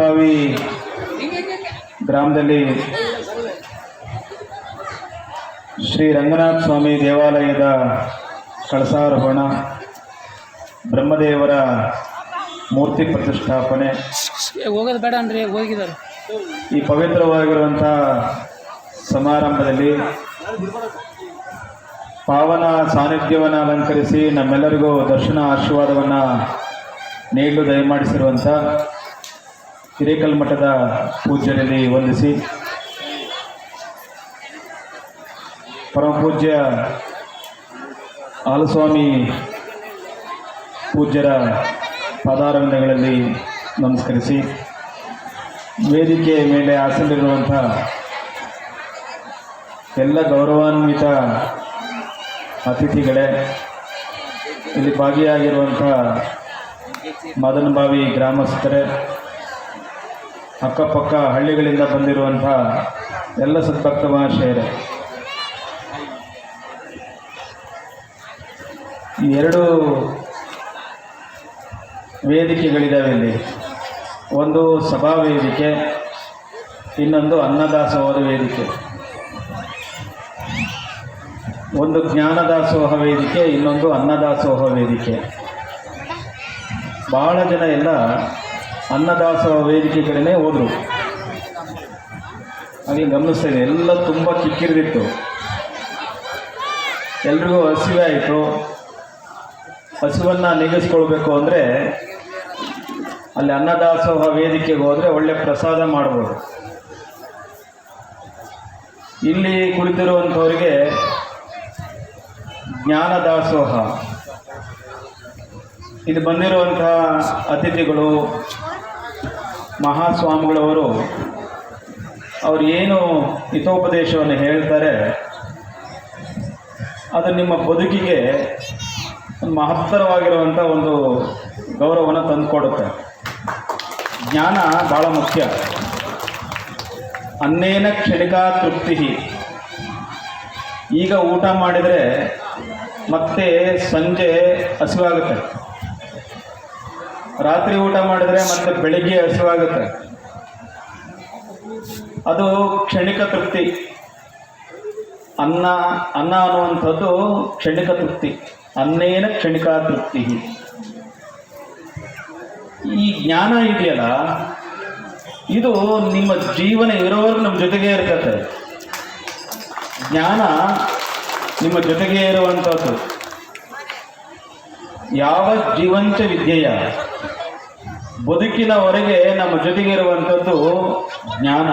ಮದನಬಾವಿ ಗ್ರಾಮದಲ್ಲಿ ಶ್ರೀ ರಂಗನಾಥ ಸ್ವಾಮಿ ದೇವಾಲಯದ ಕಳಸಾರೋಹಣ ಬ್ರಹ್ಮದೇವರ ಮೂರ್ತಿ ಪ್ರತಿಷ್ಠಾಪನೆ. ಹೋಗೋದು ಬೇಡ ಅನ್ರಿ ಹೋಗಿದ್ದಾರೆ. ಈ ಪವಿತ್ರವಾಗಿರುವಂಥ ಸಮಾರಂಭದಲ್ಲಿ ಪಾವನ ಸಾನ್ನಿಧ್ಯವನ್ನು ಅಲಂಕರಿಸಿ ನಮ್ಮೆಲ್ಲರಿಗೂ ದರ್ಶನ ಆಶೀರ್ವಾದವನ್ನು ನೀಡಲು ದಯಮಾಡಿಸಿರುವಂಥ ಹಿರೇಕಲ್ ಮಠದ ಪೂಜ್ಯರಲ್ಲಿ ವಂದಿಸಿ ಪರಮ ಪೂಜ್ಯ ಹಾಲಸ್ವಾಮಿ ಪೂಜ್ಯರ ಪಾದಾರವಿಂದಗಳಲ್ಲಿ ನಮಸ್ಕರಿಸಿ ವೇದಿಕೆ ಮೇಲೆ ಆಸನವಿರುವಂಥ ಎಲ್ಲ ಗೌರವಾನ್ವಿತ ಅತಿಥಿಗಳೇ, ಇಲ್ಲಿ ಭಾಗಿಯಾಗಿರುವಂಥ ಮದನಬಾವಿ ಗ್ರಾಮಸ್ಥರೇ ಅಕ್ಕಪಕ್ಕ ಹಳ್ಳಿಗಳಿಂದ ಬಂದಿರುವಂಥ ಎಲ್ಲ ಸದ್ಭಕ್ತ ಮಹಾಶಯರೇ. ಈ ಎರಡು ವೇದಿಕೆಗಳಿದ್ದಾವೆ ಇಲ್ಲಿ. ಒಂದು ಸಭಾ ವೇದಿಕೆ, ಇನ್ನೊಂದು ಅನ್ನದಾಸೋಹದ ವೇದಿಕೆ. ಒಂದು ಜ್ಞಾನದಾಸೋಹ ವೇದಿಕೆ, ಇನ್ನೊಂದು ಅನ್ನದಾಸೋಹ ವೇದಿಕೆ. ಬಹಳ ಜನ ಎಲ್ಲ ಅನ್ನದಾಸೋಹ ವೇದಿಕೆ ಕಡೆನೇ ಹೋದರು. ಹಾಗೆ ಗಮನಿಸ್ತಾ ಇದೆ ಎಲ್ಲ ತುಂಬ ಕಿಕ್ಕಿರಿದಿತ್ತು. ಎಲ್ರಿಗೂ ಹಸಿವೆ ಆಯಿತು. ಹಸಿವನ್ನು ನೀಗಿಸ್ಕೊಳ್ಬೇಕು ಅಂದರೆ ಅಲ್ಲಿ ಅನ್ನದಾಸೋಹ ವೇದಿಕೆಗೆ ಹೋದರೆ ಒಳ್ಳೆ ಪ್ರಸಾದ ಮಾಡ್ಬೋದು. ಇಲ್ಲಿ ಕುಳಿತಿರುವಂಥವರಿಗೆ ಜ್ಞಾನದಾಸೋಹ. ಇದು ಬಂದಿರುವಂತಹ ಅತಿಥಿಗಳು ಮಹಾಸ್ವಾಮಿಗಳವರು ಅವರು ಏನು ಹಿತೋಪದೇಶವನ್ನು ಹೇಳ್ತಾರೆ, ಅದು ನಿಮ್ಮ ಬದುಕಿಗೆ ಮಹತ್ತರವಾಗಿರುವಂಥ ಒಂದು ಗೌರವವನ್ನು ತಂದುಕೊಡುತ್ತೆ. ಜ್ಞಾನ ಭಾಳ ಮುಖ್ಯ. ಅನ್ನೇನ ಕ್ಷಣಿಕಾ ತೃಪ್ತಿ ಈಗ ಊಟ ಮಾಡಿದರೆ ಮತ್ತೆ ಸಂಜೆ ಹಸಿವಾಗುತ್ತೆ. ರಾತ್ರಿ ಊಟ ಮಾಡಿದರೆ ಮತ್ತೆ ಬೆಳಿಗ್ಗೆ ಹಸಿವಾಗುತ್ತೆ. ಅದು ಕ್ಷಣಿಕ ತೃಪ್ತಿ. ಅನ್ನ ಅನ್ನ ಅನ್ನುವಂಥದ್ದು ಕ್ಷಣಿಕ ತೃಪ್ತಿ. ಅನ್ನೇನ ಕ್ಷಣಿಕ ತೃಪ್ತಿ. ಈ ಜ್ಞಾನ ಇದೆಯಲ್ಲ, ಇದು ನಿಮ್ಮ ಜೀವನ ಇರೋವರೆಗೂ ನಮ್ಮ ಜೊತೆಗೆ ಇರ್ತದೆ. ಜ್ಞಾನ ನಿಮ್ಮ ಜೊತೆಗೆ ಇರುವಂಥದ್ದು. ಯಾವ ಜೀವಂತ ವಿದ್ಯೆಯ ಬದುಕಿನವರೆಗೆ ನಮ್ಮ ಜೊತೆಗೆ ಇರುವಂಥದ್ದು ಜ್ಞಾನ.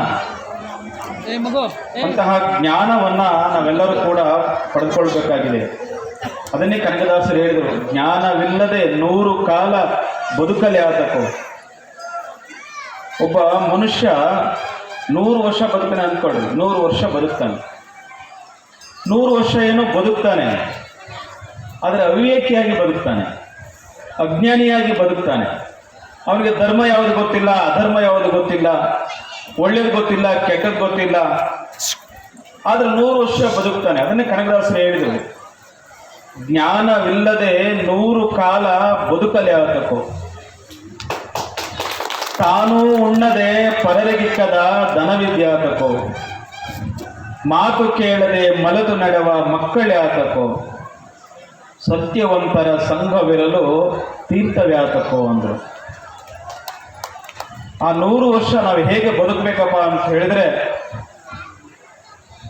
ಅಂತಹ ಜ್ಞಾನವನ್ನ ನಾವೆಲ್ಲರೂ ಕೂಡ ಪಡೆದುಕೊಳ್ಬೇಕಾಗಿದೆ. ಅದನ್ನೇ ಕನಕದಾಸರು ಹೇಳಿದರು ಜ್ಞಾನವಿಲ್ಲದೆ ನೂರು ಕಾಲ ಬದುಕಲಿ ಆತಕ್ಕೂ ಒಬ್ಬ ಮನುಷ್ಯ ನೂರು ವರ್ಷ ಬದುಕ್ತಾನೆ ಅಂದ್ಕೊಳ್ಳಿ ನೂರು ವರ್ಷ ಬದುಕ್ತಾನೆ. ನೂರು ವರ್ಷ ಏನು ಬದುಕ್ತಾನೆ ಆದರೆ ಅವಿವೇಕಿಯಾಗಿ ಬದುಕ್ತಾನೆ ಅಜ್ಞಾನಿಯಾಗಿ ಬದುಕ್ತಾನೆ. ಅವನಿಗೆ ಧರ್ಮ ಯಾವುದು ಗೊತ್ತಿಲ್ಲ, ಅಧರ್ಮ ಯಾವುದು ಗೊತ್ತಿಲ್ಲ, ಒಳ್ಳೇದು ಗೊತ್ತಿಲ್ಲ, ಕೆಟ್ಟದ್ದು ಗೊತ್ತಿಲ್ಲ. ಆದ್ರೆ ನೂರು ವರ್ಷ ಬದುಕ್ತಾನೆ. ಅದನ್ನೇ ಕನಕದಾಸರು ಹೇಳಿದರು. ಜ್ಞಾನವಿಲ್ಲದೆ ನೂರು ಕಾಲ ಬದುಕಲೆ ಆತಕ್ಕೋ ತಾನು ಉಣ್ಣದೆ ಪರರಿಗಿಕ್ಕದ ಧನವಿದ್ಯಾತಕೋ ಮಾತು ಕೇಳದೆ ಮಲದು ನಡೆವ ಮಕ್ಕಳೇ ಆತಕೋ ಸತ್ಯವಂತರ ಸಂಘವಿರಲು ತೀರ್ಥವ್ಯಾತಕೋ ಅಂದರು. ಆ ನೂರು ವರ್ಷ ನಾವು ಹೇಗೆ ಬದುಕಬೇಕಪ್ಪ ಅಂತ ಹೇಳಿದ್ರೆ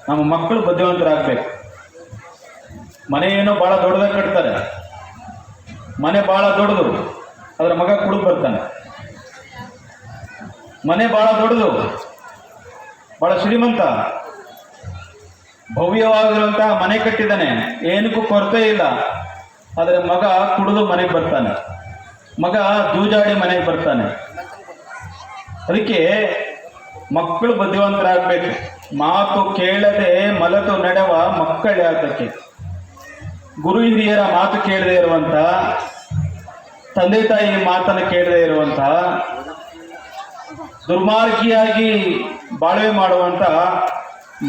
ನಮ್ಮ ಮಕ್ಕಳು ಬುದ್ಧಿವಂತರಾಗಬೇಕು. ಮನೆ ಏನೋ ಭಾಳ ದೊಡ್ಡದಾಗಿ ಕಟ್ತಾರೆ. ಮನೆ ಭಾಳ ದೊಡ್ಡದು, ಅದರ ಮಗ ಕುಡುಕ್ ಬರ್ತಾನೆ. ಮನೆ ಭಾಳ ದೊಡ್ಡದು, ಭಾಳ ಶ್ರೀಮಂತ. ಭವ್ಯವಾಗಿರುವಂತಹ ಮನೆ ಕಟ್ಟಿದ್ದಾನೆ. ಏನಕ್ಕೂ ಕೊರತೆ ಇಲ್ಲ. ಆದರೆ ಮಗ ಕುಡಿದು ಮನೆಗೆ ಬರ್ತಾನೆ. ಮಗ ಜೂಜಾಡಿ ಮನೆಗೆ ಬರ್ತಾನೆ. ಅದಕ್ಕೆ ಮಕ್ಕಳು ಬುದ್ಧಿವಂತರಾಗಬೇಕು. ಮಾತು ಕೇಳದೆ ಮಲತು ನಡೆವ ಮಕ್ಕಳೇ ಅದಕ್ಕೆ ಗುರು ಹಿರಿಯರ ಮಾತು ಕೇಳದೆ ಇರುವಂತ, ತಂದೆ ತಾಯಿ ಮಾತನ್ನು ಕೇಳದೆ ಇರುವಂತ, ದುರ್ಮಾರ್ಗಿಯಾಗಿ ಬಾಳ್ವೆ ಮಾಡುವಂತ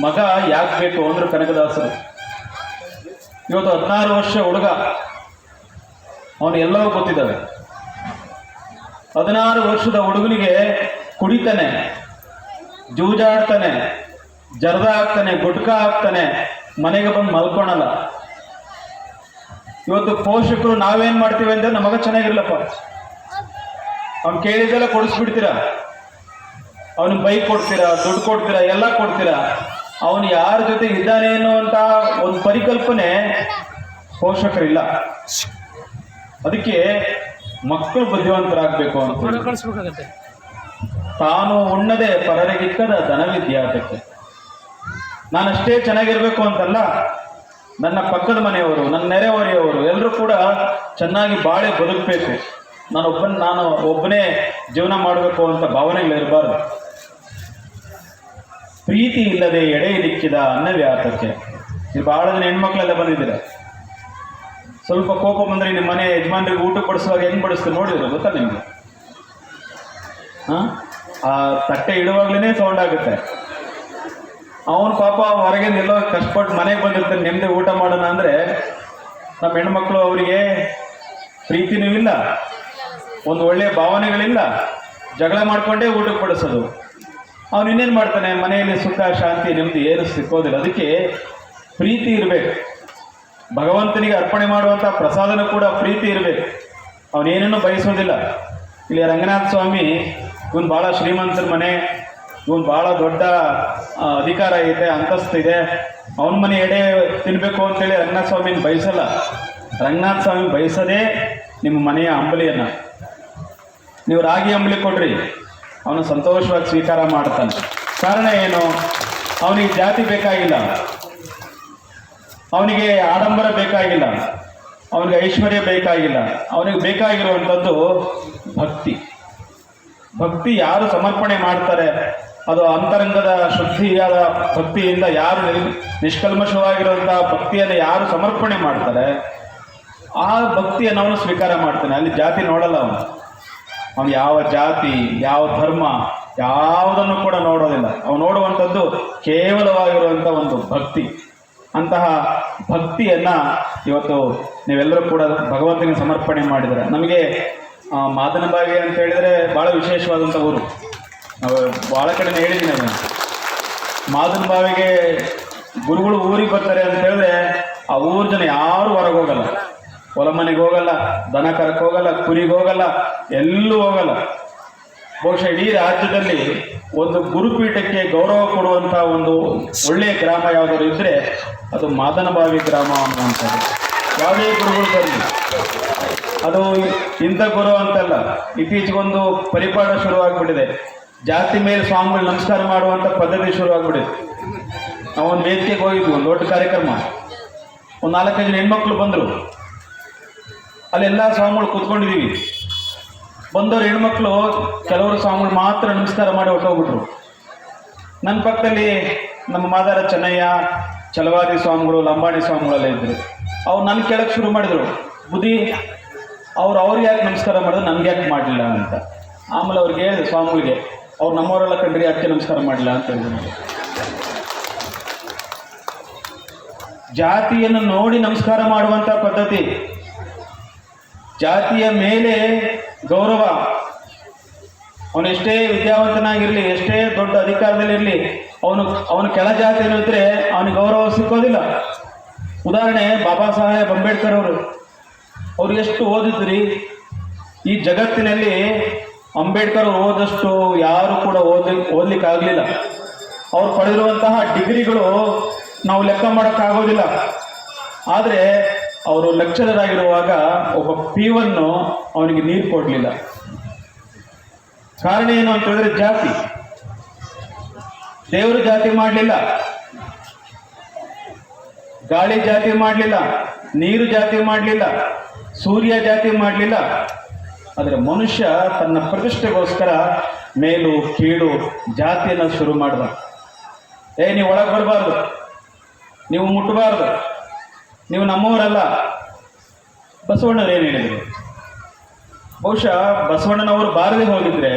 ಮಗ ಯಾಕೆ ಬೇಕು ಅಂದ್ರೆ ಕನಕದಾಸರು. ಇವತ್ತು ಹದಿನಾರು ವರ್ಷ ಹುಡುಗ. ಅವನು ಎಲ್ಲವೂ ಗೊತ್ತಿದ್ದಾವೆ ಹದಿನಾರು ವರ್ಷದ ಹುಡುಗನಿಗೆ ಕುಡಿತಾನೆ ಜೂಜಾಡ್ತಾನೆ ಜರ್ದ ಹಾಕ್ತಾನೆ ಗುಟ್ಕಾ ಹಾಕ್ತಾನೆ ಮನೆಗೆ ಬಂದು ಮಲ್ಕೊಳಲ್ಲ. ಇವತ್ತು ಪೋಷಕರು ನಾವೇನ್ ಮಾಡ್ತೀವಿ ಅಂದ್ರೆ ನಮ್ಮ ಮಗ ಚೆನ್ನಾಗಿರ್ಲಪ್ಪ. ಅವ್ನು ಕೇಳಿದ್ದೆಲ್ಲ ಕೊಡಿಸ್ಬಿಡ್ತೀರಾ? ಅವನು ಬೈಕ್ ಕೊಡ್ತೀರಾ, ದುಡ್ಡು ಕೊಡ್ತೀರಾ, ಎಲ್ಲ ಕೊಡ್ತೀರಾ? ಅವನು ಯಾರ ಜೊತೆ ಇದ್ದಾನೆ ಅಂತ ಒಂದು ಪರಿಕಲ್ಪನೆ ಪೋಷಕರಿಲ್ಲ. ಅದಕ್ಕೆ ಮಕ್ಕಳು ಬುದ್ಧಿವಂತರಾಗಬೇಕು ಅಂತ ತಾನು ಉಣ್ಣದೆ ಪರರಿಗಿಕ್ಕದ ಧನವಿದ್ಯಾತಕ್ಕೆ ನಾನಷ್ಟೇ ಚೆನ್ನಾಗಿರ್ಬೇಕು ಅಂತಲ್ಲ, ನನ್ನ ಪಕ್ಕದ ಮನೆಯವರು, ನನ್ನ ನೆರೆಹೊರೆಯವರು ಎಲ್ಲರೂ ಕೂಡ ಚೆನ್ನಾಗಿ ಬಾಳೆ ಬದುಕಬೇಕು. ನಾನು ಒಬ್ಬನ ನಾನು ಒಬ್ಬನೇ ಜೀವನ ಮಾಡಬೇಕು ಅಂತ ಭಾವನೆಗಳಿರಬಾರ್ದು ಪ್ರೀತಿ ಇಲ್ಲದೆ ಎಡೆ ದಿಕ್ಕಿದ ಅನ್ನವ್ಯಾತಕ್ಕೆ ಇದು ಬಹಳ ಜನ ಹೆಣ್ಮಕ್ಳೆಲ್ಲ ಬಂದಿದ್ದೀರ? ಸ್ವಲ್ಪ ಕೋಪ ಬಂದ್ರೆ ನಿಮ್ಮ ಮನೆ ಯಜಮಾನ್ರಿಗೆ ಊಟ ಕೊಡಿಸುವಾಗ ಹೆಂಗ್ ಬಡಿಸ್ತು ನೋಡಿದ್ರು ಗೊತ್ತಾ ನಿಮಗೆ? ಹಾ? ಆ ತಟ್ಟೆ ಇಡುವಾಗ್ಲೇ ಸೌಂಡ್ ಆಗುತ್ತೆ. ಅವನು ಪಾಪ ಹೊರಗೆ ನಿಲ್ಲೋ ಕಷ್ಟಪಟ್ಟು ಮನೆಗೆ ಬಂದಿರ್ತಾನೆ ನೆಮ್ಮದಿ ಊಟ ಮಾಡೋಣ ಅಂದ್ರೆ ನಮ್ಮ ಹೆಣ್ಮಕ್ಳು ಅವರಿಗೆ ಪ್ರೀತಿನೂ ಇಲ್ಲ, ಒಂದು ಒಳ್ಳೆಯ ಭಾವನೆಗಳಿಲ್ಲ. ಜಗಳ ಮಾಡಿಕೊಂಡೇ ಊಟಕ್ಕೆ ಬಡಿಸೋದು. ಅವನು ಇನ್ನೇನು ಮಾಡ್ತಾನೆ, ಮನೆಯಲ್ಲಿ ಸುಖ, ಶಾಂತಿ, ನೆಮ್ಮದಿ, ಏನು ಸಿಕ್ಕೋದಿಲ್ಲ. ಅದಕ್ಕೆ ಪ್ರೀತಿ ಇರಬೇಕು. ಭಗವಂತನಿಗೆ ಅರ್ಪಣೆ ಮಾಡುವಂಥ ಪ್ರಸಾದನೂ ಕೂಡ ಪ್ರೀತಿ ಇರಬೇಕು. ಅವನೇನನ್ನು ಬಯಸೋದಿಲ್ಲ. ಇಲ್ಲಿ ರಂಗನಾಥ ಸ್ವಾಮಿ ಇವನು ಭಾಳ ಶ್ರೀಮಂತರ ಮನೆ ಇವನು ಭಾಳ ದೊಡ್ಡ ಅಧಿಕಾರ ಇದೆ ಅಂತಸ್ತಿದೆ ಅವನ ಮನೆ ಎಡೆ ತಿನ್ನಬೇಕು ಅಂತೇಳಿ ರಂಗನಾಥ ಸ್ವಾಮಿನ ಬಯಸಲ್ಲ. ರಂಗನಾಥ ಸ್ವಾಮಿ ಬಯಸದೇ ನಿಮ್ಮ ಮನೆಯ ಅಂಬಲಿಯನ್ನು. ನೀವು ರಾಗಿ ಅಂಬಲಿ ಕೊಡ್ರಿ, ಅವನು ಸಂತೋಷವಾಗಿ ಸ್ವೀಕಾರ ಮಾಡ್ತಾನೆ. ಕಾರಣ ಏನು? ಅವನಿಗೆ ಜಾತಿ ಬೇಕಾಗಿಲ್ಲ. ಅವನಿಗೆ ಆಡಂಬರ ಬೇಕಾಗಿಲ್ಲ. ಅವನಿಗೆ ಐಶ್ವರ್ಯ ಬೇಕಾಗಿಲ್ಲ. ಅವನಿಗೆ ಬೇಕಾಗಿರುವಂಥದ್ದು ಭಕ್ತಿ. ಭಕ್ತಿ ಯಾರು ಸಮರ್ಪಣೆ ಮಾಡ್ತಾರೆ? ಅದು ಅಂತರಂಗದ ಶುದ್ಧಿಯಾದ ಭಕ್ತಿಯಿಂದ ಯಾರು ನಿಷ್ಕಲ್ಮಶವಾಗಿರುವಂತಹ ಭಕ್ತಿಯನ್ನು ಯಾರು ಸಮರ್ಪಣೆ ಮಾಡ್ತಾರೆ? ಆ ಭಕ್ತಿಯನ್ನು ಅವನು ಸ್ವೀಕಾರ ಮಾಡ್ತಾನೆ. ಅಲ್ಲಿ ಜಾತಿ ನೋಡಲ್ಲ ಅವನು. ಅವನು ಯಾವ ಜಾತಿ, ಯಾವ ಧರ್ಮ, ಯಾವುದನ್ನು ಕೂಡ ನೋಡೋದಿಲ್ಲ. ಅವನು ನೋಡುವಂಥದ್ದು ಕೇವಲವಾಗಿರುವಂಥ ಒಂದು ಭಕ್ತಿ. ಅಂತಹ ಭಕ್ತಿಯನ್ನ ಇವತ್ತು ನೀವೆಲ್ಲರೂ ಕೂಡ ಭಗವಂತನಿಗೆ ಸಮರ್ಪಣೆ ಮಾಡಿದರೆ. ನಮಗೆ ಆ, ಮಾದನಬಾವಿ ಅಂತ ಹೇಳಿದರೆ ಭಾಳ ವಿಶೇಷವಾದಂಥ ಊರು. ನಾವು ಭಾಳ ಕಡೆ ಹೇಳಿದ್ದೀನಿ ಅದನ್ನು. ಮಾದನ ಬಾವಿಗೆ ಗುರುಗಳು ಊರಿಗೆ ಬರ್ತಾರೆ ಅಂತ ಹೇಳಿದ್ರೆ ಆ ಊರ ಜನ ಯಾರು ಹೊರಗೆ ಹೋಗಲ್ಲ. ಹೊಲ ಮನೆಗೆ ಹೋಗಲ್ಲ ದನ ಕರಕ್ಕೆ ಹೋಗಲ್ಲ ಕುರಿಗೆ ಹೋಗಲ್ಲ ಎಲ್ಲೂ ಹೋಗಲ್ಲ. ಬಹುಶಃ ಇಡೀ ರಾಜ್ಯದಲ್ಲಿ ಒಂದು ಗುರುಪೀಠಕ್ಕೆ ಗೌರವ ಕೊಡುವಂಥ ಒಂದು ಒಳ್ಳೆಯ ಗ್ರಾಮ ಯಾವುದಾದ್ರು ಇದ್ದರೆ ಅದು ಮಾದನಬಾವಿ ಗ್ರಾಮ ಅನ್ನುವಂಥದ್ದು. ಯಾವುದೇ ಗುರುಗಳು ಬರಲಿ ಅದು ಇಂಥ ಗುರು ಅಂತಲ್ಲ, ಇತ್ತೀಚೆಗೊಂದು ಪರಿಪಾಠ ಶುರುವಾಗ್ಬಿಟ್ಟಿದೆ. ಜಾತಿ ಮೇಲೆ ಸ್ವಾಮಿಗಳು ನಮಸ್ಕಾರ ಮಾಡುವಂಥ ಪದ್ಧತಿ ಶುರುವಾಗ್ಬಿಟ್ಟಿದೆ. ನಾವು ಒಂದು ವೇದಿಕೆಗೆ ಹೋಗಿದ್ವಿ, ಒಂದು ದೊಡ್ಡ ಕಾರ್ಯಕ್ರಮ. ಒಂದು ನಾಲ್ಕೈದು ಜನ ಹೆಣ್ಮಕ್ಳು ಬಂದರು. ಅಲ್ಲೆಲ್ಲ ಸ್ವಾಮಿಗಳು ಕೂತ್ಕೊಂಡಿದ್ದೀವಿ ಬಂದವರು ಹೆಣ್ಮಕ್ಳು, ಕೆಲವರು ಸ್ವಾಮಿಗಳು ಮಾತ್ರ ನಮಸ್ಕಾರ ಮಾಡಿ ಹೊಟ್ಟೋಗ್ಬಿಟ್ರು ನನ್ನ ಪಕ್ಕದಲ್ಲಿ ನಮ್ಮ ಮಾದಾರ ಚೆನ್ನಯ್ಯ, ಚಲವಾದಿ ಸ್ವಾಮಿಗಳು, ಲಂಬಾಣಿ ಸ್ವಾಮಿಗಳೆಲ್ಲ ಇದ್ರು. ಅವ್ರು ನನ್ನ ಕೇಳಕ್ಕೆ ಶುರು ಮಾಡಿದರು, ಬುದ್ಧಿ, ಅವ್ರು ಅವ್ರಿಗೆ ಯಾಕೆ ನಮಸ್ಕಾರ ಮಾಡಿದ್ರು ನಮ್ಗೆ ಯಾಕೆ ಮಾಡಲಿಲ್ಲ ಅಂತ. ಆಮೇಲೆ ಅವ್ರಿಗೆ ಹೇಳಿದೆ ಸ್ವಾಮಿಗಳಿಗೆ ಅವ್ರು ನಮ್ಮವರೆಲ್ಲ ಕಂಡ್ರಿ ಯಾಕೆ ನಮಸ್ಕಾರ ಮಾಡಲಿಲ್ಲ? ಅಂತ ಹೇಳಿದ್ರು ಜಾತಿಯನ್ನು ನೋಡಿ ನಮಸ್ಕಾರ ಮಾಡುವಂಥ ಪದ್ಧತಿ. ಜಾತಿಯ ಮೇಲೆ ಗೌರವ. ಅವನು ಎಷ್ಟೇ ವಿದ್ಯಾವಂತನಾಗಿರಲಿ, ಎಷ್ಟೇ ದೊಡ್ಡ ಅಧಿಕಾರದಲ್ಲಿರಲಿ, ಅವನು ಅವನು ಕೆಳ ಜಾತಿಯನ್ನು ಇದ್ರೆ ಅವನಿಗೆ ಗೌರವ ಸಿಕ್ಕೋದಿಲ್ಲ. ಉದಾಹರಣೆ ಬಾಬಾ ಸಾಹೇಬ್ ಅಂಬೇಡ್ಕರ್ ಅವರು. ಅವ್ರು ಎಷ್ಟು ಓದಿದ್ರಿ? ಈ ಜಗತ್ತಿನಲ್ಲಿ ಅಂಬೇಡ್ಕರ್ ಓದಷ್ಟು ಯಾರು ಕೂಡ ಓದಿ, ಓದ್ಲಿಕ್ಕಾಗಲಿಲ್ಲ. ಅವ್ರು ಪಡೆದಿರುವಂತಹ ಡಿಗ್ರಿಗಳು ನಾವು ಲೆಕ್ಕ ಮಾಡೋಕ್ಕಾಗೋದಿಲ್ಲ. ಆದರೆ ಅವರು ಲೆಕ್ಚರರ್ ಆಗಿರುವಾಗ ಒಬ್ಬ ಪಿವನ್ನು ಅವನಿಗೆ ನೀರು ಕೊಡಲಿಲ್ಲ. ಕಾರಣ ಏನು ಅಂತ ಹೇಳಿದ್ರೆ ಜಾತಿ. ದೇವರು ಜಾತಿ ಮಾಡಲಿಲ್ಲ. ಗಾಳಿ ಜಾತಿ ಮಾಡಲಿಲ್ಲ, ನೀರು ಜಾತಿ ಮಾಡಲಿಲ್ಲ, ಸೂರ್ಯ ಜಾತಿ ಮಾಡಲಿಲ್ಲ. ಆದರೆ ಮನುಷ್ಯ ತನ್ನ ಪ್ರತಿಷ್ಠೆಗೋಸ್ಕರ ಮೇಲು, ಕೀಳು ಜಾತಿಯನ್ನು ಶುರು ಮಾಡಿದ. ಏ, ನೀವು ಒಳಗೆ ಬರಬಾರ್ದು. ನೀವು ಮುಟ್ಟಬಾರ್ದು ನೀವು ನಮ್ಮವರಲ್ಲ. ಬಸವಣ್ಣನ ಏನು ಹೇಳಿದರು? ಬಹುಶಃ ಬಸವಣ್ಣನವರು ಬಾರದೆ ಹೋಗಿದ್ರೆ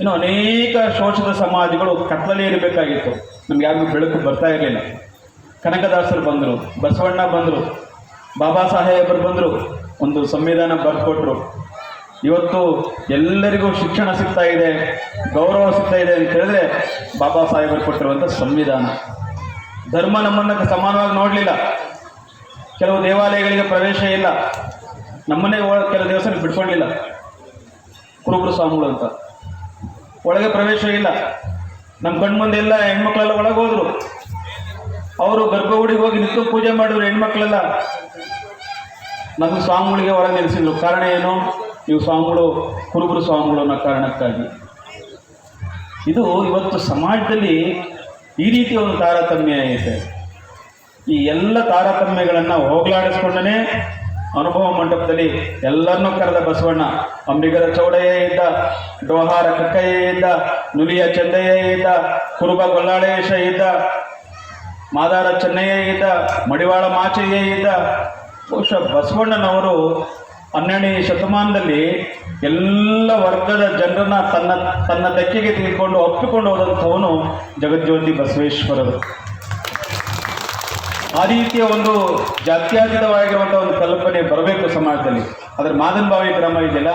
ಇನ್ನು ಅನೇಕ ಶೋಷಿತ ಸಮಾಜಗಳು ಕತ್ತಲಲ್ಲಿ ಇರಬೇಕಾಗಿತ್ತು. ನಮ್ಗೆ ಯಾರಿಗೂ ಬೆಳಕು ಬರ್ತಾ ಇರಲಿಲ್ಲ. ಕನಕದಾಸರು ಬಂದರು, ಬಸವಣ್ಣ ಬಂದರು, ಬಾಬಾ ಸಾಹೇಬರು ಬಂದರು, ಒಂದು ಸಂವಿಧಾನ ಬರ್ಕೊಟ್ರು. ಇವತ್ತು ಎಲ್ಲರಿಗೂ ಶಿಕ್ಷಣ ಸಿಗ್ತಾ ಇದೆ, ಗೌರವ ಸಿಗ್ತಾ ಇದೆ ಅಂತ ಹೇಳಿದ್ರೆ ಬಾಬಾ ಸಾಹೇಬರು ಕೊಟ್ಟಿರುವಂಥ ಸಂವಿಧಾನ. ಧರ್ಮ ನಮ್ಮನ್ನು ಸಮಾನವಾಗಿ ನೋಡಲಿಲ್ಲ. ಕೆಲವು ದೇವಾಲಯಗಳಿಗೆ ಪ್ರವೇಶ ಇಲ್ಲ. ನಮ್ಮನ್ನೇ ಕೆಲವು ದೇವಸ್ಥಾನ ಬಿಡ್ಕೊಂಡಿಲ್ಲ ಕುರುಬರು ಸ್ವಾಮಿಗಳು ಅಂತ. ಒಳಗೆ ಪ್ರವೇಶ ಇಲ್ಲ. ನಮ್ಮ ಕಣ್ಮುಂದೆಲ್ಲ ಹೆಣ್ಮಕ್ಳೆಲ್ಲ ಒಳಗೆ ಹೋದ್ರು. ಅವರು ಗರ್ಭಗುಡಿಗೆ ಹೋಗಿ ನಿಂತು ಪೂಜೆ ಮಾಡಿದ್ರು ಹೆಣ್ಮಕ್ಳೆಲ್ಲ. ನಮ್ಮ ಸ್ವಾಮಿಗಳಿಗೆ ಹೊರಗೆ ನಿಲ್ಲಿಸಿದ್ರು. ಕಾರಣ ಏನು? ಇವು ಸ್ವಾಮಿಗಳು ಕುರುಬರು ಸ್ವಾಮಿಗಳು ಅನ್ನೋ ಕಾರಣಕ್ಕಾಗಿ. ಇದು ಇವತ್ತು ಸಮಾಜದಲ್ಲಿ ಈ ರೀತಿಯ ಒಂದು ತಾರತಮ್ಯ ಐತೆ ಈ ಎಲ್ಲ ತಾರತಮ್ಯಗಳನ್ನು ಹೋಗಲಾಡಿಸ್ಕೊಂಡೇ ಅನುಭವ ಮಂಟಪದಲ್ಲಿ ಎಲ್ಲರನ್ನೂ ಕರೆದ ಬಸವಣ್ಣ. ಅಂಬಿಗರ ಚೌಡಯ್ಯ ಇದ್ದ, ಡೋಹಾರ ಕಕ್ಕಯ್ಯ ಇದ್ದ, ನುಲಿಯ ಚಂದಯ್ಯ ಇದ್ದ, ಕುರುಬ ಗೊಲ್ಲಾಳೇಶ ಇದ್ದ ಮಾದಾರ ಚೆನ್ನಯ್ಯ ಇದ್ದ, ಮಡಿವಾಳ ಮಾಚಯ್ಯ ಇದ್ದ, ಬಹುಶಃ ಬಸವಣ್ಣನವರು ಹನ್ನೆರಡನೇ ಶತಮಾನದಲ್ಲಿ ಎಲ್ಲ ವರ್ಗದ ಜನರನ್ನ ತನ್ನ ತನ್ನ ತೆಕ್ಕೆಗೆ ತೆಗೆದುಕೊಂಡು ಒಪ್ಪಿಕೊಂಡು ಹೋದಂಥವನು ಜಗಜ್ಯೋತಿ ಬಸವೇಶ್ವರರು. ಆ ರೀತಿಯ ಒಂದು ಜಾತ್ಯಾತೀತವಾಗಿರುವಂಥ ಒಂದು ಕಲ್ಪನೆ ಬರಬೇಕು ಸಮಾಜದಲ್ಲಿ. ಆದರೆ ಮಾದನ್ ಭಾವಿ ಗ್ರಾಮ ಇದೆಯಲ್ಲ,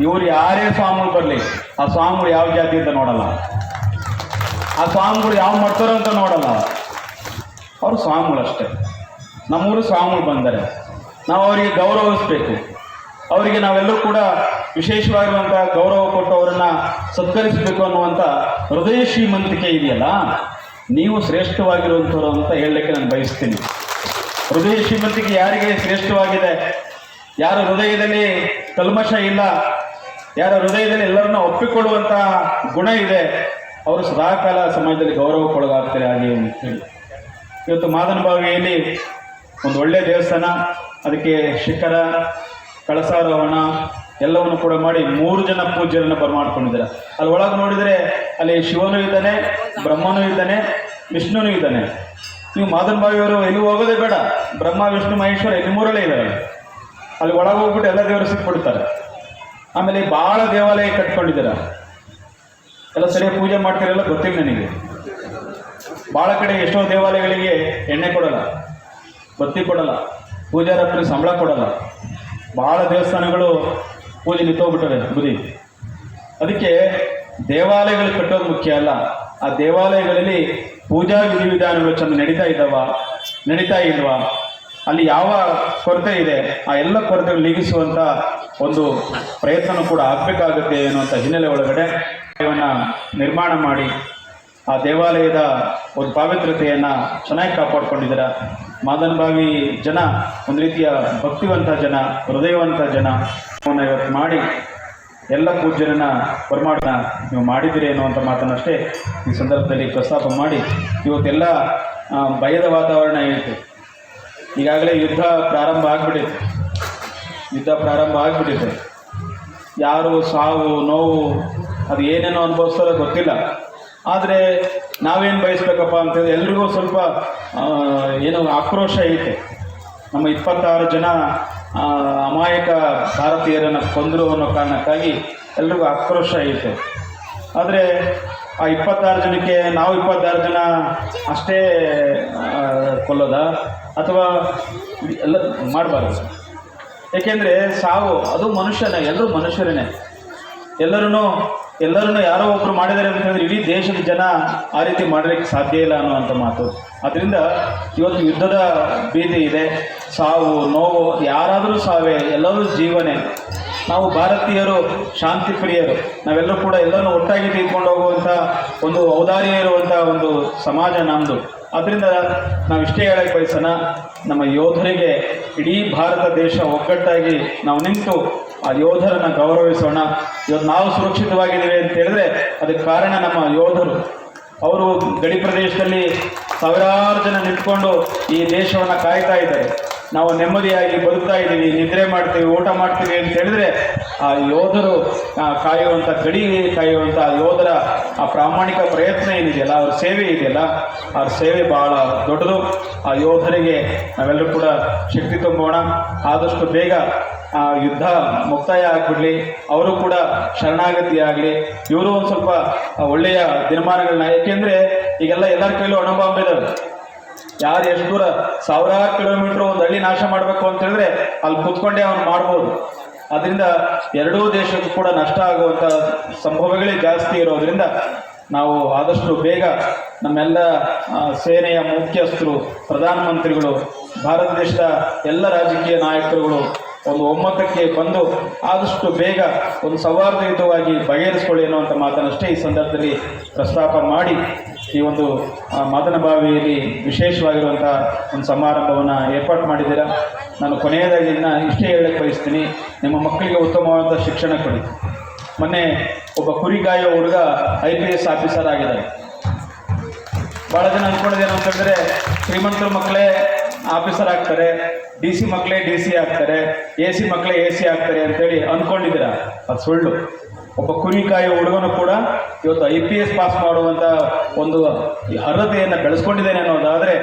ಇವರು ಯಾರೇ ಸ್ವಾಮಿಗಳು ಬರಲಿ, ಆ ಸ್ವಾಮಿಗಳು ಯಾವ ಜಾತಿ ಅಂತ ನೋಡಲ್ಲ. ಆ ಸ್ವಾಮಿಗಳು ಯಾವ ಮಾಡ್ತಾರೋ ಅಂತ ನೋಡಲ್ಲ. ಅವರು ಸ್ವಾಮಿಗಳು ಅಷ್ಟೇ. ನಮ್ಮೂರು ಸ್ವಾಮಿಗಳು ಬಂದರೆ ನಾವು ಅವರಿಗೆ ಗೌರವಿಸಬೇಕು. ಅವರಿಗೆ ನಾವೆಲ್ಲರೂ ಕೂಡ ವಿಶೇಷವಾಗಿರುವಂಥ ಗೌರವ ಕೊಟ್ಟು ಅವರನ್ನು ಸತ್ಕರಿಸಬೇಕು ಅನ್ನುವಂಥ ಹೃದಯ ಶ್ರೀಮಂತಿಕೆ ಇದೆಯಲ್ಲ? ನೀವು ಶ್ರೇಷ್ಠವಾಗಿರುವಂಥವ್ರು ಅಂತ ಹೇಳಲಿಕ್ಕೆ ನಾನು ಬಯಸ್ತೀನಿ. ಹೃದಯ ಶ್ರೀಮಂತಿಕೆ ಯಾರಿಗೆ ಶ್ರೇಷ್ಠವಾಗಿದೆ? ಯಾರ ಹೃದಯದಲ್ಲಿ ಕಲ್ಮಶ ಇಲ್ಲ? ಯಾರ ಹೃದಯದಲ್ಲಿ ಎಲ್ಲರನ್ನ ಒಪ್ಪಿಕೊಳ್ಳುವಂತಹ ಗುಣ ಇದೆ? ಅವರು ಸದಾಕಾಲ ಸಮಾಜದಲ್ಲಿ ಗೌರವಕ್ಕೊಳಗಾಗ್ತಾರೆ ಹಾಗೆ ಅಂತೇಳಿ ಇವತ್ತು ಮಾದನ ಬಾವಿಯಲ್ಲಿ ಒಂದು ಒಳ್ಳೆಯ ದೇವಸ್ಥಾನ, ಅದಕ್ಕೆ ಶಿಖರ ಕಳಸಾರೋಹಣ ಎಲ್ಲವನ್ನು ಕೂಡ ಮಾಡಿ ಮೂರು ಜನ ಪೂಜ್ಯರನ್ನು ಬರಮಾಡ್ಕೊಂಡಿದ್ದಾರೆ ಅಲ್ಲಿ ಒಳಗೆ ನೋಡಿದರೆ ಅಲ್ಲಿ ಶಿವನು ಇದ್ದಾನೆ, ಬ್ರಹ್ಮನೂ ಇದ್ದಾನೆ, ವಿಷ್ಣುನೂ ಇದ್ದಾನೆ. ನೀವು ಮಾದನ ಬಾವಿಯವರು ಎಲ್ಲಿ ಹೋಗೋದೇ ಬೇಡ. ಬ್ರಹ್ಮ, ವಿಷ್ಣು, ಮಹೇಶ್ವರ ಇಲ್ಲಿ ಮೂರಲ್ಲೇ ಇದ್ದಾರೆ. ಅಲ್ಲಿ ಒಳಗೆ ಹೋಗ್ಬಿಟ್ಟು ಎಲ್ಲ ದೇವರು ಸಿಕ್ಬಿಡ್ತಾರೆ. ಆಮೇಲೆ ಭಾಳ ದೇವಾಲಯ ಕಟ್ಕೊಂಡಿದ್ದಾರೆ. ಎಲ್ಲ ಸರಿಯಾಗಿ ಪೂಜೆ ಮಾಡ್ತಿರಲ್ಲ ಗೊತ್ತಿಲ್ಲ ನನಗೆ. ಭಾಳ ಕಡೆ ಎಷ್ಟೋ ದೇವಾಲಯಗಳಿಗೆ ಎಣ್ಣೆ ಕೊಡಲ್ಲ, ಬತ್ತಿ ಕೊಡಲ್ಲ ಪೂಜಾರಪ್ಪನಿಗೆ ಸಂಬಳ ಕೊಡಲ್ಲ. ಭಾಳ ದೇವಸ್ಥಾನಗಳು ಪೂಜೆ ನಿಂತೋಗ್ಬಿಟ್ಟವೆ ಬುದಿ ಅದಕ್ಕೆ ದೇವಾಲಯಗಳು ಕಟ್ಟೋದು ಮುಖ್ಯ ಅಲ್ಲ. ಆ ದೇವಾಲಯಗಳಲ್ಲಿ ಪೂಜಾ ವಿಧಿವಿಧಾನಗಳು ಚೆಂದ ನಡೀತಾ ಇದ್ದಾವ, ನಡೀತಾ ಇಲ್ವಾ? ಅಲ್ಲಿ ಯಾವ ಕೊರತೆ ಇದೆ? ಆ ಎಲ್ಲ ಕೊರತೆಗಳು ನೀಗಿಸುವಂಥ ಒಂದು ಪ್ರಯತ್ನ ಕೂಡ ಆಗಬೇಕಾಗುತ್ತೆ ಅನ್ನುವಂಥ ಹಿನ್ನೆಲೆ ಒಳಗಡೆ ನಿರ್ಮಾಣ ಮಾಡಿ ಆ ದೇವಾಲಯದ ಒಂದು ಪಾವಿತ್ರತೆಯನ್ನು ಚೆನ್ನಾಗಿ ಕಾಪಾಡ್ಕೊಂಡಿದ್ದೀರ ಮಾದನಬಾವಿ ಜನ, ಒಂದು ರೀತಿಯ ಭಕ್ತಿವಂತ ಜನ, ಹೃದಯವಂತ ಜನ ಇವತ್ತು ಮಾಡಿ ಎಲ್ಲ ಪೂಜ್ಯರನ್ನ ಬರಮಾಡನ ನೀವು ಮಾಡಿದ್ದೀರಿ ಅನ್ನುವಂಥ ಮಾತನ್ನಷ್ಟೇ ಈ ಸಂದರ್ಭದಲ್ಲಿ ಪ್ರಸ್ತಾಪ ಮಾಡಿ ಇವತ್ತೆಲ್ಲ ಭಯದ ವಾತಾವರಣ ಏನಿತ್ತು? ಈಗಾಗಲೇ ಯುದ್ಧ ಪ್ರಾರಂಭ ಆಗಿಬಿಟ್ಟಿತ್ತು. ಯುದ್ಧ ಪ್ರಾರಂಭ ಆಗಿಬಿಟ್ಟಿದೆ ಯಾರು ಸಾವು, ನೋವು, ಅದು ಏನೇನೋ ಅನುಭವಿಸ್ತಾರೋ ಗೊತ್ತಿಲ್ಲ. ಆದರೆ ನಾವೇನು ಬಯಸ್ಬೇಕಪ್ಪ ಅಂತೇಳಿ ಎಲ್ರಿಗೂ ಸ್ವಲ್ಪ ಏನು ಆಕ್ರೋಶ ಐತೆ. ನಮ್ಮ ಇಪ್ಪತ್ತಾರು ಜನ ಅಮಾಯಕ ಭಾರತೀಯರನ್ನು ಕೊಂದರು ಅನ್ನೋ ಕಾರಣಕ್ಕಾಗಿ ಎಲ್ರಿಗೂ ಆಕ್ರೋಶ ಐತೆ. ಆದರೆ ಆ ಇಪ್ಪತ್ತಾರು ಜನಕ್ಕೆ ನಾವು ಇಪ್ಪತ್ತಾರು ಜನ ಅಷ್ಟೇ ಕೊಲ್ಲೋದಾ? ಅಥವಾ ಎಲ್ಲ ಮಾಡಬಾರ್ದು? ಏಕೆಂದರೆ ಸಾವು, ಅದು ಮನುಷ್ಯನೇ ಎಲ್ಲರೂ ಮನುಷ್ಯರೇ ಎಲ್ಲರೂ ಎಲ್ಲರನ್ನು ಯಾರೋ ಒಬ್ಬರು ಮಾಡಿದ್ದಾರೆ ಅಂತ ಹೇಳಿದ್ರೆ ಇಡೀ ದೇಶದ ಜನ ಆ ರೀತಿ ಮಾಡಲಿಕ್ಕೆ ಸಾಧ್ಯ ಇಲ್ಲ ಅನ್ನುವಂಥ ಮಾತು. ಅದರಿಂದ ಇವತ್ತು ಯುದ್ಧದ ಭೀತಿ ಇದೆ. ಸಾವು, ನೋವು, ಯಾರಾದರೂ ಸಾವೇ, ಎಲ್ಲರೂ ಜೀವನೇ. ನಾವು ಭಾರತೀಯರು, ಶಾಂತಿ ಪ್ರಿಯರು. ನಾವೆಲ್ಲರೂ ಕೂಡ ಎಲ್ಲರನ್ನು ಒಟ್ಟಾಗಿ ತೆಗೆದುಕೊಂಡು ಹೋಗುವಂಥ ಒಂದು ಔದಾರ್ಯ ಇರುವಂಥ ಒಂದು ಸಮಾಜ ನಮ್ಮದು ಅದರಿಂದ ನಾವು ಇಷ್ಟೇ ಹೇಳಕ್ಕೆ ಬಯಸೋಣ, ನಮ್ಮ ಯೋಧರಿಗೆ ಇಡೀ ಭಾರತ ದೇಶ ಒಗ್ಗಟ್ಟಾಗಿ ನಾವು ನಿಂತು ಆ ಯೋಧರನ್ನು ಗೌರವಿಸೋಣ. ಇವತ್ತು ನಾವು ಸುರಕ್ಷಿತವಾಗಿದ್ದೀವಿ ಅಂತ ಹೇಳಿದ್ರೆ ಅದಕ್ಕೆ ಕಾರಣ ನಮ್ಮ ಯೋಧರು. ಅವರು ಗಡಿ ಪ್ರದೇಶದಲ್ಲಿ ಸಾವಿರಾರು ಜನ ನಿಂತ್ಕೊಂಡು ಈ ದೇಶವನ್ನು ಕಾಯ್ತಾ ಇದ್ದಾರೆ. ನಾವು ನೆಮ್ಮದಿಯಾಗಿ ಬದುಕ್ತಾ ಇದ್ದೀವಿ, ನಿದ್ರೆ ಮಾಡ್ತೀವಿ, ಊಟ ಮಾಡ್ತೀವಿ ಅಂತ ಹೇಳಿದ್ರೆ ಆ ಯೋಧರು ಕಾಯುವಂಥ ಗಡಿ ಕಾಯುವಂಥ ಯೋಧರ ಆ ಪ್ರಾಮಾಣಿಕ ಪ್ರಯತ್ನ ಏನಿದೆಯಲ್ಲ, ಅವ್ರ ಸೇವೆ ಇದೆಯಲ್ಲ, ಅವ್ರ ಸೇವೆ ಬಹಳ ದೊಡ್ಡದು. ಆ ಯೋಧರಿಗೆ ನಾವೆಲ್ಲರೂ ಕೂಡ ಶಕ್ತಿ ತುಂಬೋಣ. ಆದಷ್ಟು ಬೇಗ ಯುದ್ಧ ಮುಕ್ತಾಯ ಆಗಿಬಿಡ್ಲಿ ಅವರು ಕೂಡ ಶರಣಾಗತಿ ಆಗಲಿ. ಇವರು ಒಂದು ಸ್ವಲ್ಪ ಆ, ಒಳ್ಳೆಯ ದಿನಮಾನಗಳನ್ನ ಏಕೆಂದರೆ ಈಗೆಲ್ಲ ಎಲ್ಲರ ಕೈಲೂ ಅಣುಬಾಂಬ್ ಇದಾವೆ ಯಾರು ಎಷ್ಟು ದೂರ ಸಾವಿರಾರು ಕಿಲೋಮೀಟರ್ ಒಂದು ಹಳ್ಳಿ ನಾಶ ಮಾಡಬೇಕು ಅಂತ ಹೇಳಿದ್ರೆ ಅಲ್ಲಿ ಕುತ್ಕೊಂಡೇ ಅವ್ನು ಮಾಡ್ಬೋದು. ಅದರಿಂದ ಎರಡೂ ದೇಶಕ್ಕೂ ಕೂಡ ನಷ್ಟ ಆಗುವಂಥ ಸಂಭವಗಳೇ ಜಾಸ್ತಿ ಇರೋದ್ರಿಂದ ನಾವು ಆದಷ್ಟು ಬೇಗ ನಮ್ಮೆಲ್ಲ ಸೇನೆಯ ಮುಖ್ಯಸ್ಥರು ಪ್ರಧಾನಮಂತ್ರಿಗಳು ಭಾರತ ದೇಶದ ಎಲ್ಲ ರಾಜಕೀಯ ನಾಯಕರುಗಳು ಒಂದು ಒಮ್ಮತಕ್ಕೆ ಬಂದು ಆದಷ್ಟು ಬೇಗ ಒಂದು ಸೌಹಾರ್ದಯುತವಾಗಿ ಬಗೆಹರಿಸ್ಕೊಳ್ಳಿ ಅನ್ನುವಂಥ ಮಾತನ್ನಷ್ಟೇ ಈ ಸಂದರ್ಭದಲ್ಲಿ ಪ್ರಸ್ತಾಪ ಮಾಡಿ ಈ ಒಂದು ಮಾತನ ಬಾವಿಯಲ್ಲಿ ವಿಶೇಷವಾಗಿರುವಂಥ ಒಂದು ಸಮಾರಂಭವನ್ನು ಏರ್ಪಾಡು ಮಾಡಿದ್ದೀರಾ? ನಾನು ಕೊನೆಯದಾಗಿ ಇನ್ನು ಇಷ್ಟೇ ಹೇಳಕ್ಕೆ ಬಯಸ್ತೀನಿ. ನಿಮ್ಮ ಮಕ್ಕಳಿಗೆ ಉತ್ತಮವಾದ ಶಿಕ್ಷಣ ಕೊಡಿ. ಮೊನ್ನೆ ಒಬ್ಬ ಕುರಿಗಾಯೋ ಹುಡುಗ ಐ ಪಿ ಎಸ್ ಆಫೀಸರ್ ಆಗಿದ್ದಾರೆ ಭಾಳ ಜನ ಅಂದ್ಕೊಂಡಿದ್ದೇನು ಅಂತಂದರೆ ಶ್ರೀಮಂತರ ಮಕ್ಕಳೇ ಆಫೀಸರ್ ಆಗ್ತಾರೆ, ಡಿ ಸಿ ಮಕ್ಕಳೇ ಡಿ ಸಿ ಆಗ್ತಾರೆ, ಎ ಸಿ ಮಕ್ಕಳೇ ಎ ಸಿ ಆಗ್ತಾರೆ ಅಂತೇಳಿ ಅಂದ್ಕೊಂಡಿದ್ದೀರಾ ಅದು ಸುಳ್ಳು. ಒಬ್ಬ ಕುರಿ ಕಾಯೋ ಹುಡುಗನು ಕೂಡ ಇವತ್ತು ಐ ಪಿ ಎಸ್ ಪಾಸ್ ಮಾಡುವಂಥ ಒಂದು ಅರ್ಹತೆಯನ್ನು ಬೆಳೆಸ್ಕೊಂಡಿದ್ದೇನೆ ಅನ್ನೋದಾದರೆ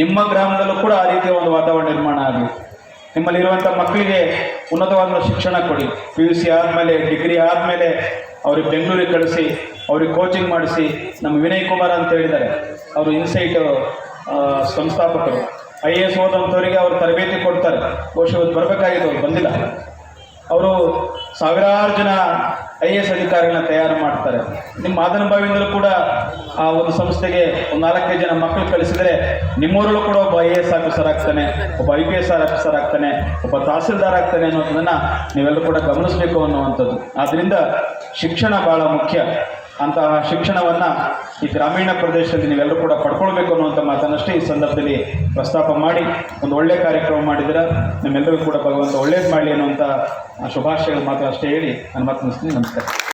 ನಿಮ್ಮ ಗ್ರಾಮದಲ್ಲೂ ಕೂಡ ಆ ರೀತಿಯ ಒಂದು ವಾತಾವರಣ ನಿರ್ಮಾಣ ಆಗಲಿ. ನಿಮ್ಮಲ್ಲಿರುವಂಥ ಮಕ್ಕಳಿಗೆ ಉನ್ನತವಾದ ಶಿಕ್ಷಣ ಕೊಡಿ. ಪಿ ಯು ಸಿ ಆದಮೇಲೆ, ಡಿಗ್ರಿ ಆದಮೇಲೆ ಅವ್ರಿಗೆ ಬೆಂಗಳೂರಿಗೆ ಕಳಿಸಿ, ಅವ್ರಿಗೆ ಕೋಚಿಂಗ್ ಮಾಡಿಸಿ. ನಮ್ಮ ವಿನಯ್ ಕುಮಾರ್ ಅಂತ ಹೇಳಿದ್ದಾರೆ. ಅವರು ಇನ್ಸೈಟ್ ಸಂಸ್ಥಾಪಕರು. ಐ ಎ ಎಸ್ ಓದಂಥವರಿಗೆ ಅವರು ತರಬೇತಿ ಕೊಡ್ತಾರೆ. ಬಹುಶಃ ಇವತ್ತು ಬರಬೇಕಾಗಿತ್ತು, ಅವ್ರು ಬಂದಿಲ್ಲ. ಅವರು ಸಾವಿರಾರು ಜನ ಐ ಎ ಎಸ್ ಅಧಿಕಾರಿಗಳನ್ನ ತಯಾರು ಮಾಡ್ತಾರೆ. ನಿಮ್ಮ ಮಾದನ ಬಾವಿಯಿಂದಲೂ ಕೂಡ ಆ ಒಂದು ಸಂಸ್ಥೆಗೆ ಒಂದು ನಾಲ್ಕೈದು ಜನ ಮಕ್ಕಳು ಕಳಿಸಿದರೆ ನಿಮ್ಮೂರಲ್ಲೂ ಕೂಡ ಒಬ್ಬ ಐ ಎ ಎಸ್ ಆಫೀಸರ್ ಆಗ್ತಾನೆ, ಒಬ್ಬ I P S R officer ಆಗ್ತಾನೆ, ಒಬ್ಬ ತಹಸೀಲ್ದಾರ್ ಆಗ್ತಾನೆ ಅನ್ನೋದನ್ನು ನೀವೆಲ್ಲರೂ ಕೂಡ ಗಮನಿಸಬೇಕು ಅನ್ನುವಂಥದ್ದು. ಆದ್ದರಿಂದ ಶಿಕ್ಷಣ ಭಾಳ ಮುಖ್ಯ. ಅಂತಹ ಶಿಕ್ಷಣವನ್ನು ಈ ಗ್ರಾಮೀಣ ಪ್ರದೇಶದಲ್ಲಿ ನೀವೆಲ್ಲರೂ ಕೂಡ ಪಡ್ಕೊಳ್ಬೇಕು ಅನ್ನುವಂಥ ಮಾತನ್ನಷ್ಟೇ ಈ ಸಂದರ್ಭದಲ್ಲಿ ಪ್ರಸ್ತಾಪ ಮಾಡಿ, ಒಂದು ಒಳ್ಳೆಯ ಕಾರ್ಯಕ್ರಮ ಮಾಡಿದ್ರ ನಮ್ಮೆಲ್ಲರಿಗೂ ಕೂಡ ಭಗವಂತ ಒಳ್ಳೇದು ಮಾಡಲಿ ಅನ್ನುವಂಥ ಶುಭಾಶಯಗಳು ಮಾತ್ರ ಅಷ್ಟೇ ಹೇಳಿ, ನನ್ನ ಮಾತು ಮುಗಿಸ್ತೀನಿ. ನಮಸ್ಕಾರ.